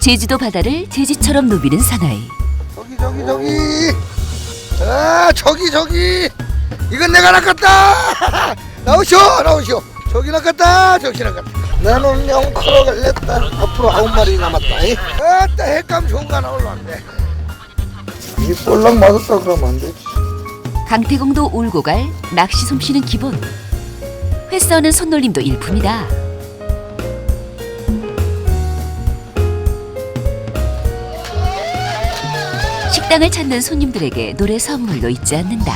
제주도 바다를 제지처럼 누비는 사나이. 저기 저기 저기 아 저기 저기 이건 내가 낚았다 나오쇼 나오쇼 저기 낚았다 저기 낚았다 나는 영커로 갈랬다 앞으로 아홉 마리 남았다 이. 아따 핵감 좋은 거 하나 올라왔네 이 볼락 맞았다 그러면 안 되지 강태공도 울고 갈 낚시 솜씨는 기본. 회 써는 손놀림도 일품이다. 식당을 찾는 손님들에게 노래 선물도 잊지 않는다.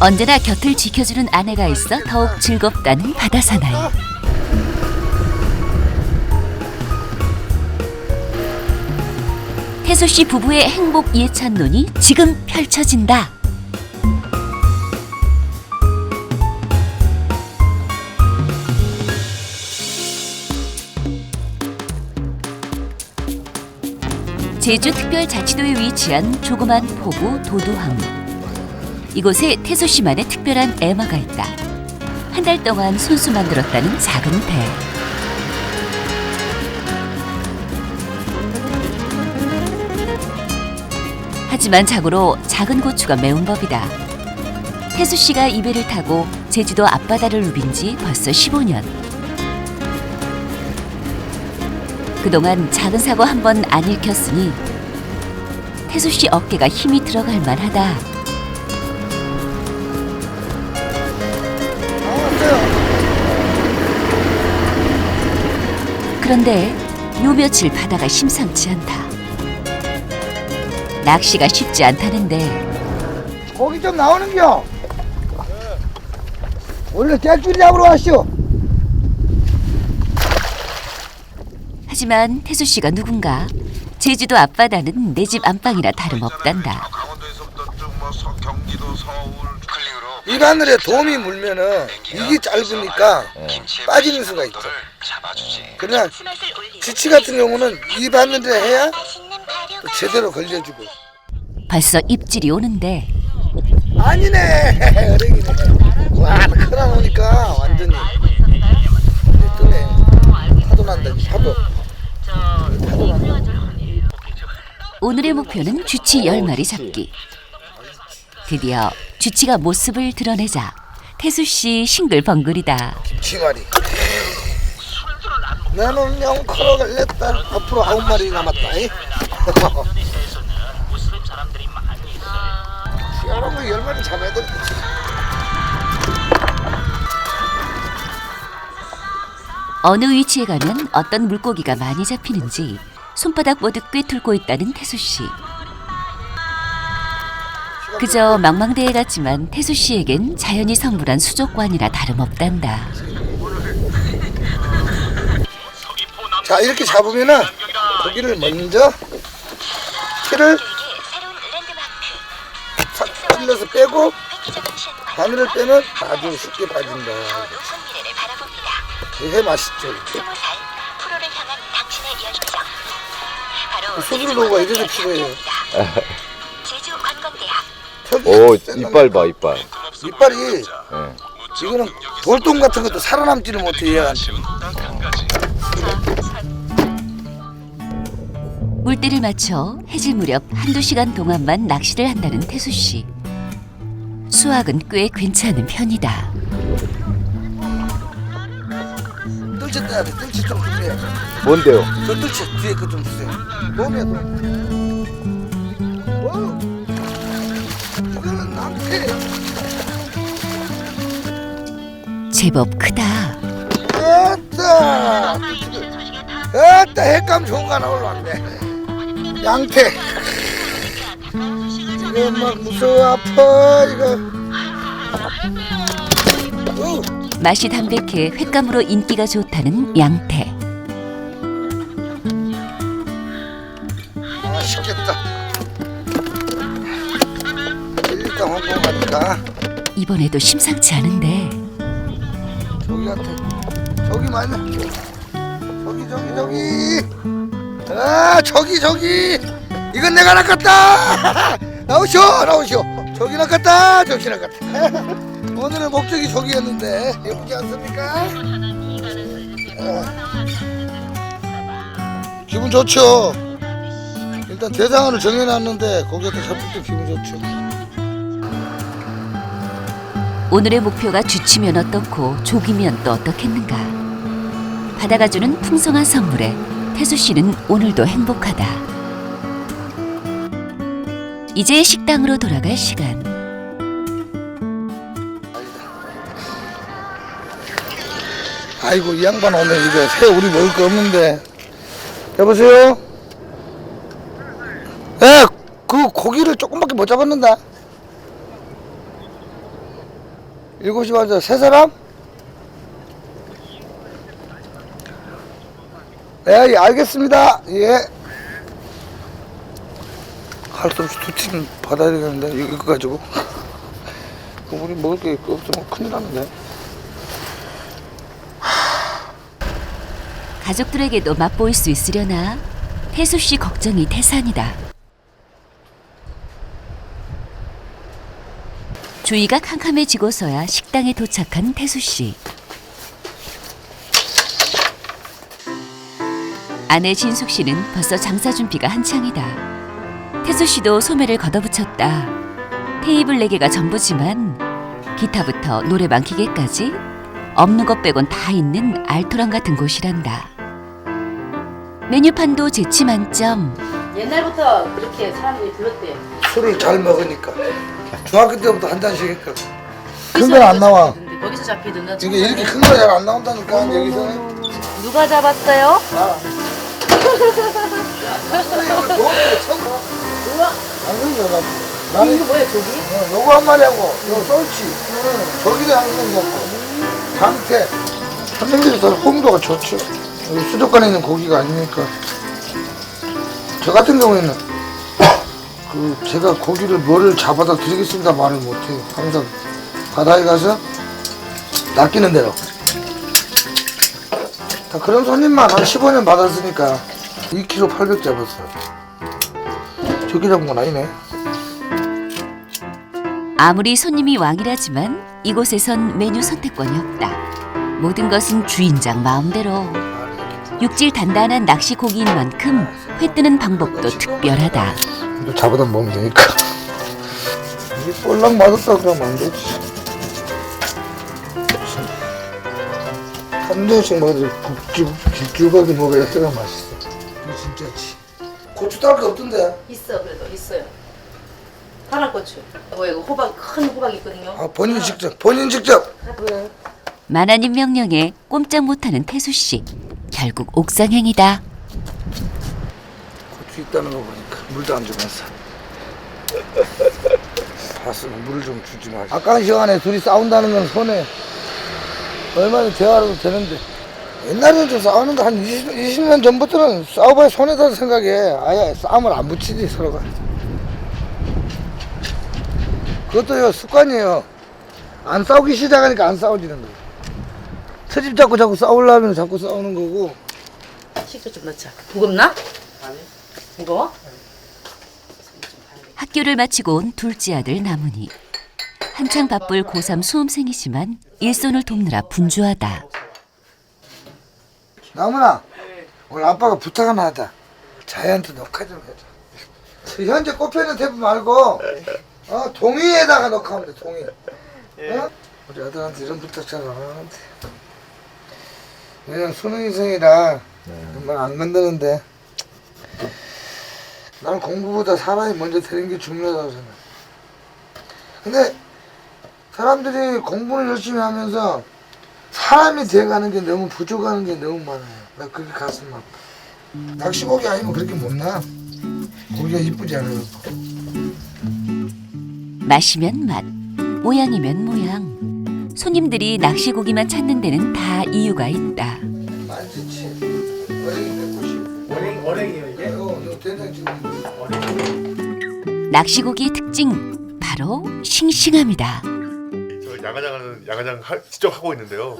언제나 곁을 지켜주는 아내가 있어 더욱 즐겁다는 바다 사나이. 태수 씨 부부의 행복 예찬론이 지금 펼쳐진다. 제주특별자치도에 위치한 조그만 포구 도두항. 이곳에 태수 씨만의 특별한 애마가 있다. 한 달 동안 손수 만들었다는 작은 배. 하지만 자고로 작은 고추가 매운 법이다. 태수 씨가 이 배를 타고 제주도 앞바다를 누빈 지 벌써 15년. 그동안 작은 사고 한 번안 일으켰으니 태수 씨 어깨가 힘이 들어갈 만하다. 그런데 요 며칠 바다가 심상치 않다. 낚시가 쉽지 않다는데 고기 좀 나오는겨 원래 짤줄이 잡으러 왔쇼 하지만 태수 씨가 누군가 제주도 앞바다는 내 집 안방이나 다름없단다. 강원도에서부터 쭉뭐 경기도 서울 클릭으로 이 바늘에 돔이 물면은 이게 짧으니까 빠지는 수가 있죠. 그러나 지치 같은 경우는 이 바늘에 해야 또 제대로 걸려주고. 벌써 입질이 오는데. 아니네. 어reg이네. 와 크다 놓으니까 완전히. 뜨네. 파도 난다 이 파도 파도. 난다 오늘의 목표는 쥐치 10마리 잡기. 드디어 쥐치가 모습을 드러내자 태수 씨 싱글벙글이다. 치마리 나는 영커로 갈랬다. 앞으로 아홉 마리 남았다. 거열 마리 잡아야 돼. 어느 위치에 가면 어떤 물고기가 많이 잡히는지 손바닥 보듯 꿰뚫고 있다는 태수 씨. 그저 망망대해 같지만 태수 씨에겐 자연이 선물한 수족관이라 다름없단다. 자 이렇게 잡으면은 고기를 먼저 키를 싹 찔러서 빼고 바늘을 빼면 아주 쉽게 빠진다 이게 맛있죠 소주를 넣고 이래서 필요해요 턱이 오센 이빨. 봐 이빨. 이빨이 예. 이거는 돌돔 같은 것도 살아남지를 못해 얘한테 물때를 맞춰 해질 무렵 한두 시간 동안만 낚시를 한다는 태수 씨. 수확은 꽤 괜찮은 편이다. 뜰채 떠야 돼. 뜰채 좀 주세요. 뭔데요? 저 뜰채 뒤에 그 좀 주세요. 와우. 이거는 낭패 제법 크다. 아따 아따 핵감 좋은 거 하나 올라왔네. 양태. 이거 막 무서워 아파 이거. 어, 맛이 담백해. 횟감으로 인기가 좋 다는 양태. 맛있겠다. 일단 홍콩 가니까? 이번에도 심상치 않은데. 저기한테 저기 맞나 저기 저기 저기. 아 저기 저기. 이건 내가 낚았다. 나오쇼 나오쇼 저기 나갔다 저기 나갔다. 오늘의 목적이 저기였는데 예쁘지 않습니까? 어. 기분 좋죠 일단 대상을 정해놨는데 거기에다 잡을 때 기분 좋죠 오늘의 목표가 주치면 어떻고 조기면 또 어떻겠는가. 바다가 주는 풍성한 선물에 태수 씨는 오늘도 행복하다. 이제 식당으로 돌아갈 시간. 아이고 이 양반 오늘 이거 새 우리 먹을 거 없는데. 여보세요? 예, 그 고기를 조금밖에 못 잡았는데. 일곱 시 반에 세 사람? 예, 예 알겠습니다. 예. 할 수 없이 두팀 받아야 되는데 이거 가지고. 그 우리 먹을 게 없으면 큰일 나는데 가족들에게도 맛보일 수 있으려나? 태수 씨 걱정이 태산이다. 주위가 캄캄해지고서야 식당에 도착한 태수 씨. 아내 진숙 씨는 벌써 장사 준비가 한창이다. 태수 씨도 소매를 걷어붙였다. 테이블 네 개가 전부지만 기타부터 노래방 기계까지 없는 것 빼곤 다 있는 알토란 같은 곳이란다. 메뉴판도 재치 만점. 옛날부터 그렇게 사람들이 불렀대요. 술을 잘 먹으니까 중학교 때부터 한 잔씩 했거든 큰 건 안 나와 거기서 잡히던가. 이게 이렇게 큰 거 잘 안 나온다니까 여기서는 누가 잡았어요? 안 그러잖아 나는 이거 뭐야 저기? 어, 요거 한 마리 하고 요 쏠치 저기도 항상 잡고 장태 선생님들이 더 홍도가 좋죠 여기 수족관에 있는 고기가 아니니까. 저 같은 경우에는 그 제가 고기를 뭐를 잡아다 드리겠습니다 말을 못해요. 항상 바다에 가서 낚이는 대로. 다 그런 손님만 한 15년 받았으니까 2kg 800 잡았어 저기 잡은 건 아니네. 아무리 손님이 왕이라지만 이곳에선 메뉴 선택권이 없다. 모든 것은 주인장 마음대로. 육질 단단한 낚시 고기인 만큼 회 뜨는 방법도 특별하다. 이거 잡아다 먹으면 되니까. 이게 볼락 맛없다 그러면 안 되지. 한 잔씩 먹어도 굵직, 길쭉하게 먹어야 때가 맛있어. 이거 진짜지. 고추 딸 거 없던데? 있어 그래도 있어요. 파란 고추. 뭐 이거 호박 큰 호박 있거든요. 아, 본인 직접, 본인 직접. 만화님 명령에 꼼짝 못하는 태수 씨. 결국 옥상행이다. 고추 있다는 거 보니까 물도 안 주면서. 봤으면 물을 좀 주지 마. 아까운 시간에 둘이 싸운다는 건 손해. 얼마나 대화라도 되는데. 옛날에는 좀 싸우는 거 한 20, 20년 전부터는 싸워봐야 손해다 생각해. 아예 싸움을 안 붙이지, 서로가. 그것도 요, 습관이에요. 안 싸우기 시작하니까 안 싸워지는 거예요. 트집 잡고 자꾸 싸우려면 자꾸 싸우는 거고. 식초 좀 넣자. 무겁나? 아니. 무거워? 학교를 마치고 온 둘째 아들 나문이. 한창 바쁠 고3 수험생이지만 일손을 돕느라 분주하다. 나무나 오늘 아빠가 부탁 하나 하자 자이언트 녹화 좀 해줘 그 현재 꼽혀있는 탭 말고 어, 동의에다가 녹화하면 돼 동의 어? 우리 아들한테 이런 부탁 잘 안 하는데 왜냐면 수능인생이라 정말 안 건드는데 나는 공부보다 사람이 먼저 되는 게 중요하다고 생각해 근데 사람들이 공부를 열심히 하면서 사람이 돼가는 게 너무 부족하는 게 너무 많아요. 나 그게 가슴 아파. 낚시고기 아니면 그렇게 못 나. 고기가 이쁘지 않아요. 맛이면 맛, 모양이면 모양. 손님들이 낚시고기만 찾는 데는 다 이유가 있다. 만지치. 어랭이 190. 어랭 어랭이요 이게? 이거 너 된장찌개. 낚시고기의 특징 바로 싱싱함이다. 저 야가장은 야가장 할- 직접 하고 있는데요.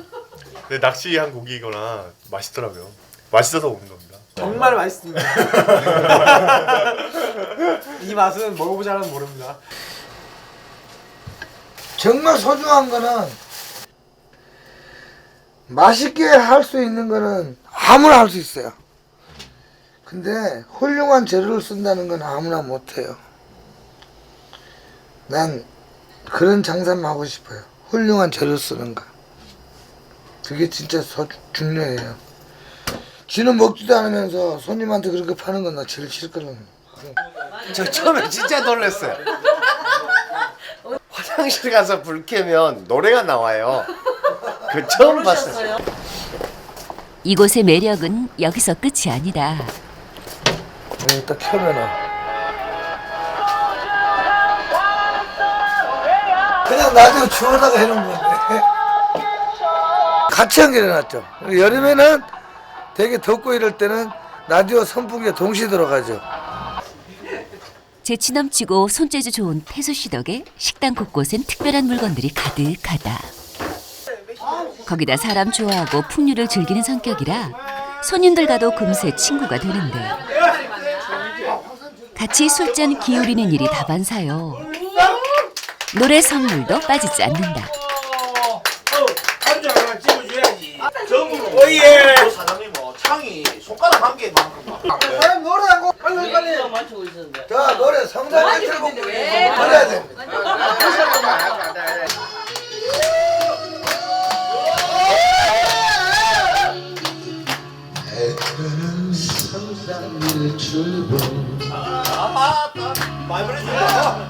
근데 낚시한 고기거나 맛있더라고요. 맛있어서 오는 겁니다. 정말 맛있습니다. 이 맛은 먹어보지 않으면 모릅니다. 정말 소중한 거는 맛있게 할 수 있는 거는 아무나 할 수 있어요. 근데 훌륭한 재료를 쓴다는 건 아무나 못해요. 난 그런 장사만 하고 싶어요. 훌륭한 재료 쓰는 거. 그게 진짜 소, 중요해요. 지는 먹지도 않으면서 손님한테 그렇게 파는 건 나 제일 싫거든. 저 처음에 진짜 놀랐어요. 화장실 가서 불 켜면 노래가 나와요. 그 처음 봤어요. 이곳의 매력은 여기서 끝이 아니다. 딱 켜면은 그냥 나중에 주워다가 해놓은 건데 같이 연결해놨죠 여름에는 되게 덥고 이럴 때는 라디오 선풍기가 동시에 들어가죠 재치 넘치고 손재주 좋은 태수 씨 덕에 식당 곳곳엔 특별한 물건들이 가득하다. 거기다 사람 좋아하고 풍류를 즐기는 성격이라 손님들과도 금세 친구가 되는데. 같이 술잔 기울이는 일이 다반사요. 노래 선물도 빠지지 않는다. 어예. 사장님 뭐 창이 손가락 한 개만큼 사람 노래하고 빨리 빨리. 맞추고 있었는데. 자 노래 성장 예틀 보고 노래해야 됩니다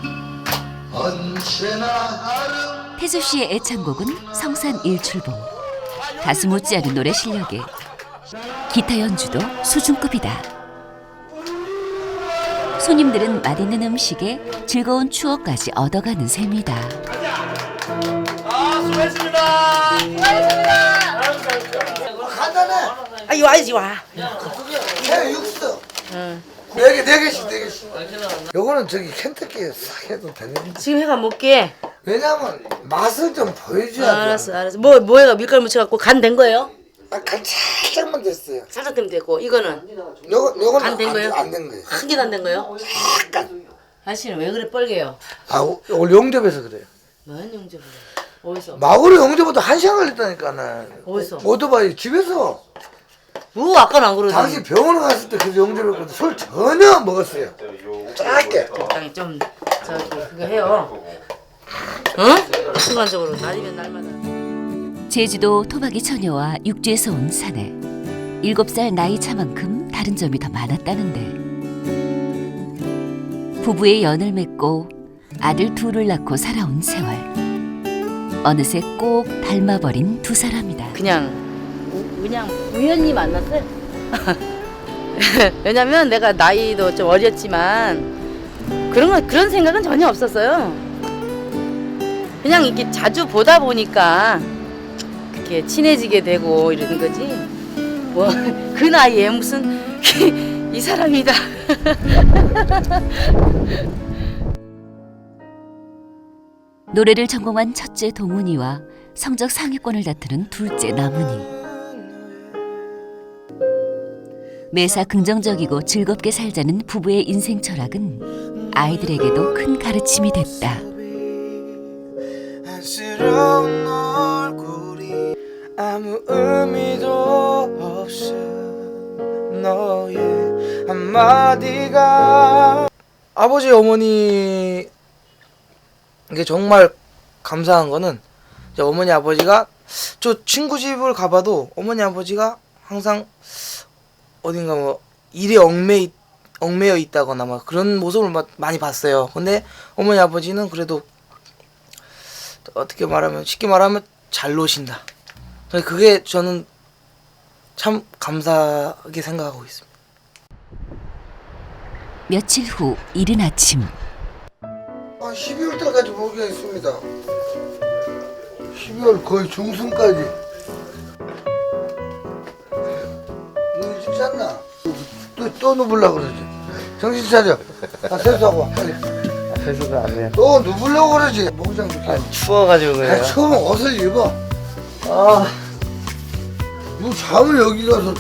태수 씨의 애창곡은 성산 일출봉. 가수 못지않은 노래 실력에 기타 연주도 수준급이다. 손님들은 맛있는 음식에 즐거운 추억까지 얻어가는 셈이다. 간단해 아이 와야지 와. 해 육수 네개 네 개씩 네 개씩 요거는 저기 켄터키에 싹 해도 되는데 지금 해가 먹게. 왜냐면 맛을 좀 보여줘야 돼 알았어 알았어. 뭐 뭐해가 밀가루 묻혀갖고 간 된 거예요? 아 간 살짝만 됐어요 살짝 되면 되고 이거는 요거 요거는 안된 거예요? 안된 거예요 한 개도 안 된 거예요? 약간 아씨는 왜 그래 뻘개요? 아 오- 오늘 용접해서 그래요 뭔 용접을 해? 어디서? 마구로 용접도 한 시간 걸렸다니까 나 어디서? 오토바이 집에서 뭐 아까는 안 그러더니. 당시 병원에 갔을 때그 용접했거든 술 전혀 안 먹었어요 짧게 적당히 좀 저기 그거 해요. 응? 순간적으로 날이면 날마다. 제주도 토박이 처녀와 육지에서 온 사내. 일곱 살 나이 차만큼 다른 점이 더 많았다는데. 부부의 연을 맺고 아들 둘을 낳고 살아온 세월. 어느새 꼭 닮아버린 두 사람이다. 그냥 우- 그냥 우연히 만났어요. 왜냐면 내가 나이도 좀 어렸지만 그런 거 그런 생각은 전혀 없었어요. 그냥 이렇게 자주 보다 보니까 그렇게 친해지게 되고 이러는 거지. 뭐 그 나이에 무슨 이 사람이다. 노래를 전공한 첫째 동훈이와 성적 상위권을 다투는 둘째 남훈이. 매사 긍정적이고 즐겁게 살자는 부부의 인생 철학은 아이들에게도 큰 가르침이 됐다. 아무 의미도 너의 한마디가 아버지 어머니 이게 정말 감사한 거는 이제 어머니 아버지가 저 친구 집을 가봐도 어머니 아버지가 항상 어딘가 뭐 일에 얽매 얽매여 있다거나 막 그런 모습을 막 많이 봤어요. 근데 어머니 아버지는 그래도 어떻게 말하면 쉽게 말하면 잘 노신다. 그게 저는 참 감사하게 생각하고 있습니다. 며칠 후 이른 아침 아 12월 달까지 모기가 있습니다 12월 거의 중순까지 또, 또 누불라 그러지? 정신 차려. 아 세수하고 와 빨리. 세수가 안 돼요. 또 누불려고 그러지? 목장 좋게. 추워가지고 아, 그래요. 처음 옷을 입어. 아. 너 잠을 여기 가서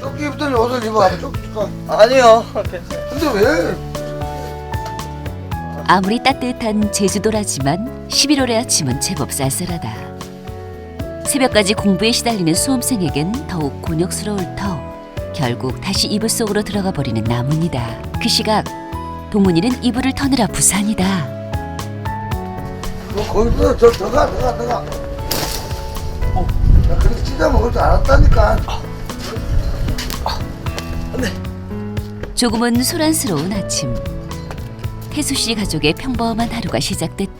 조끼 입더니 옷을 입어. 조끼 가. 아니요. 근데 왜? 아무리 따뜻한 제주도라지만 11월의 아침은 제법 쌀쌀하다. 새벽까지 공부에 시달리는 수험생에겐 더욱 곤욕스러울 터 결국 다시 이불 속으로 들어가 버리는 나문이다. 그 시각 동문이는 이불을 터느라 부산이다. 너 거기서 저 들어가 들어가 들어가 어, 나 그렇게 찢어 먹을 줄 알았다니까 조금은 소란스러운 아침. 태수 씨 가족의 평범한 하루가 시작됐다.